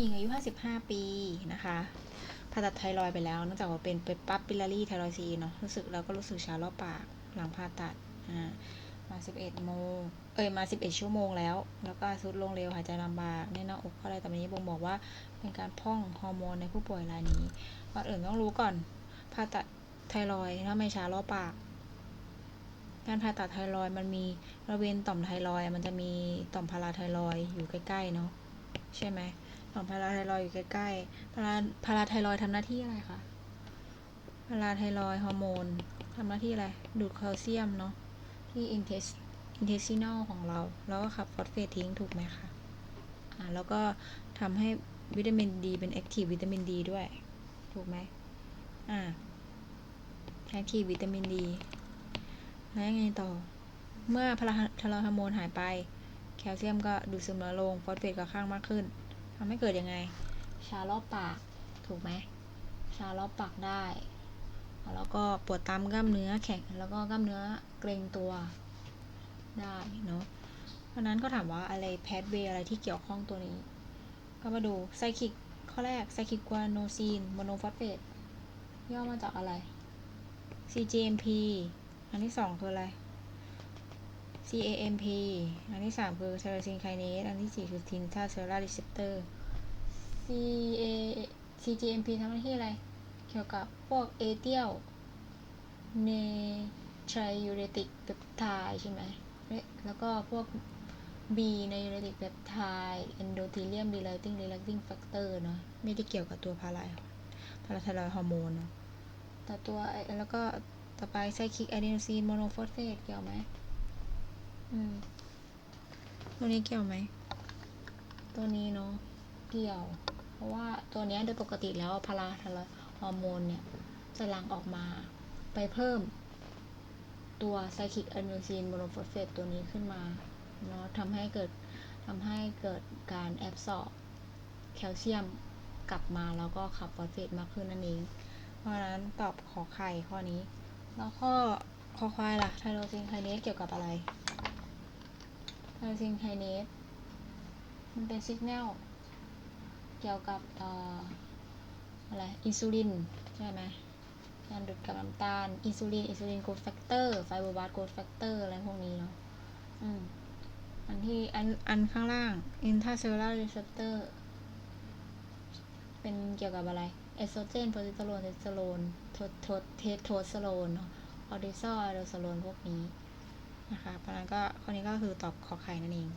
หญิงอายุ 55 ปีนะคะผ่าตัดไทรอยไปแล้วเนื่องจากว่าเป็นเปปั๊บปิลารีไทรอยซีเนาะรู้สึกแล้วก็รู้สึกชารอบปากหลังผ่าตัดอ่ามา 11 โมง เอ้ย มา 11 ชั่วโมงแล้ว แล้วก็สุดลงเร็ว หายใจลำบากแน่นหน้าอกอะไรแต่วันนี้บ่งบอกว่า เป็นการพ่องฮอร์โมนในผู้ป่วยรายนี้ก่อนอื่นต้องรู้ก่อน ผ่าตัดไทรอยด์ถ้าไม่ชารอบปาก การผ่าตัดไทรอยมันมีบริเวณต่อมไทรอยมันจะมีต่อมพาราไทรอยอยู่ใกล้ๆเนาะ ใช่ไหม ต่อมพาราไทรอยอยู่ใกล้ๆพาราพาราไทรอยทำหน้าที่อะไรคะพาราไทรอยฮอร์โมนทำหน้าที่อะไร ดูดแคลเซียมเนาะที่อินเทสอินเทสซินอลของเรา แล้วก็ขับฟอสเฟตทิ้งถูกไหมคะอ่าแล้วก็ทำให้วิตามินดีเป็นแอคทีฟวิตามินดีด้วย ถูกไหมอ่าแอคทีฟวิตามินดีแล้วยังไงต่อ เมื่อพาราทาราฮอร์โมนหายไป แคลเซียมก็ดูดซึมน้อยลง ฟอสเฟตก็ข้างมากขึ้น ทำให้เกิดยังไง ชารอบปาก ถูกไหม ชารอบปากได้ แล้วก็ปวดตามกล้ามเนื้อแข็ง แล้วก็กล้ามเนื้อเกร็งตัวได้เนาะ เพราะนั้นก็ถามว่าอะไรแพทเวย์อะไรที่เกี่ยวข้องตัวนี้ ก็มาดูไซคิกข้อแรกไซคิกกวาโนซีนโมโนฟอสเฟตย่อมาจากอะไร CGMP อันที่สองคืออะไร CAMP อันที่สามคือ t y r o s i n kinase อันที่สี่คือ tin t a cellular receptor CA CGMP ทำหน้าที่อะไร เกี่ยวกับพวกเอเทียลเนทริยูเรติกเปปไทด์ใช่ไหมเอ๊ะแล้วก็พวก B ในยูเรติกเปปไทด์ endothelium dilating dilating factor เนอะไม่ได้เกี่ยวกับตัวพาราพาราไทรอยฮอร์โมนเนอะแต่ตัวแล้วก็ต่อไปไซคลิกอะดีโนซีนโมโนฟอสเฟตเกี่ยวไหม ตัวนี้เกี่ยวไหม ตัวนี้เนาะเกี่ยว เพราะว่าตัวนี้โดยปกติแล้วพาราทารอยฮอร์โมนเนี่ย จะหลั่งออกมาไปเพิ่มตัวไซคลิกอะดีโนซีนโมโนฟอสเฟตตัวนี้ขึ้นมาเนาะทำให้เกิดทำให้เกิดการแอบสอบแคลเซียมกลับมาแล้วก็ขับฟอสเฟตมากขึ้นนั่นเอง เพราะฉะนั้นตอบขอไข่ข้อนี้ แล้วข้อคอควายล่ะไทโรซินไคเนสเกี่ยวกับอะไร ไทซินไคเนสมันเป็นสัญญาณเกี่ยวกับอออะไรอินซูลินใช่ไหมการดูดกับน้ำตาลอินซูลินอินซูลินโกรทแฟกเตอร์ไฟโบบาสโกรทแฟกเตอร์อะไรพวกนี้เนาะอืมอันที่อันอันข้างล่าง intracellular receptor เป็นเกี่ยวกับอะไรเอสโตรเจนโปรติสเตอโรนเทสโตโรนโทโทเทสโทสเตอโรนเนาะคอร์ติซอลอะโดสโตรนพวกนี้ นะคะ เพราะฉะนั้นก็ข้อนี้ก็คือตอบขอไข่นั่นเอง